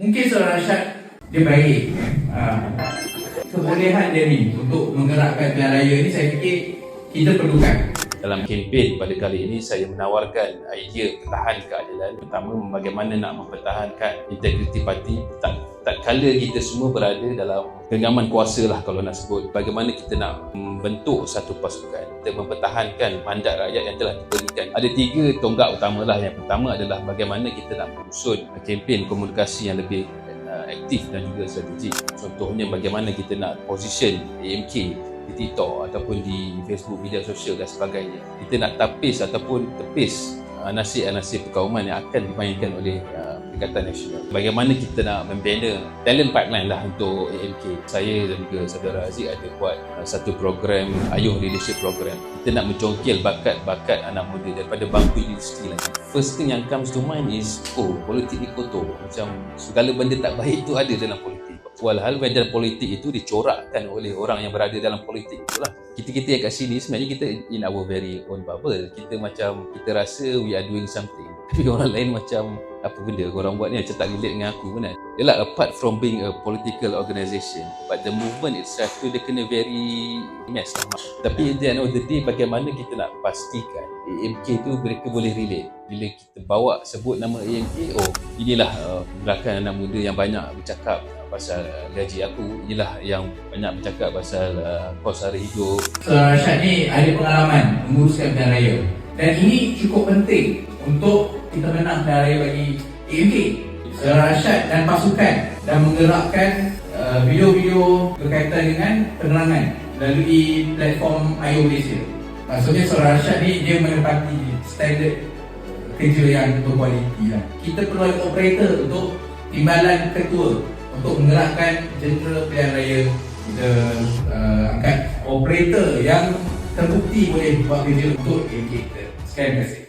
Mungkin Saudara Rashad dia baik. Uh, Kebolehan dia ni untuk menggerakkan pilihan raya ni saya fikir kita perlukan. Dalam kempen pada kali ini saya menawarkan idea pertahan keadilan. Pertama bagaimana nak mempertahankan integriti parti. Tak tak kala kita semua berada dalam genggaman kuasa lah kalau nak sebut. Bagaimana kita nak membentuk satu pasukan untuk mempertahankan mandat rakyat yang telah diberikan ada tiga tonggak utama lah yang pertama adalah bagaimana kita nak menyusun kempen komunikasi yang lebih uh, aktif dan juga strategik contohnya bagaimana kita nak position AMK di TikTok ataupun di Facebook media sosial dan sebagainya. Kita nak tapis ataupun tepis uh, nasib-nasib perkauman yang akan dimainkan oleh Perikatan Nasional. Bagaimana kita nak membina talent pipeline lah untuk AMK. Saya dan juga saudara Aziz ada buat uh, satu program Ayuh Leadership Program. Kita nak mencongkil bakat-bakat anak muda daripada bangku universiti lagi. First thing yang comes to mind is, oh politik ni kotor. Macam segala benda tak baik tu ada dalam politik. Walhal medan politik itu dicorakkan oleh orang yang berada dalam politik itulah. Kita-kita yang kat sini sebenarnya kita in our very own bubble. Kita macam kita rasa we are doing something. Tapi orang lain macam apa benda korang buat ni macam tak relate dengan aku pun kan. Yalah apart from being a political organisation but the movement itself tu dia kena very mess lah. Tapi at the end of the day bagaimana kita nak pastikan AMK tu mereka boleh relate. Bila kita bawa sebut nama AMK, oh inilah uh, gerakan anak muda yang banyak bercakap pasal uh, gaji aku inilah yang banyak bercakap pasal uh, kos hari hidup Saudara Rashad ni ada pengalaman menguruskan pilihan raya dan ini cukup penting untuk kita menang raya bagi Saudara Rashad dan pasukan dan menggerakkan uh, video-video berkaitan dengan penerangan melalui platform IO Malaysia maksudnya Saudara Rashad ni dia menepati standard kerja yang berkualiti lah. Kita perlu ada operator untuk timbalan ketua untuk menggerakkan jentera pilihan raya kita uh, angkat operator yang terbukti boleh buat kerja untuk AMK kita. Skype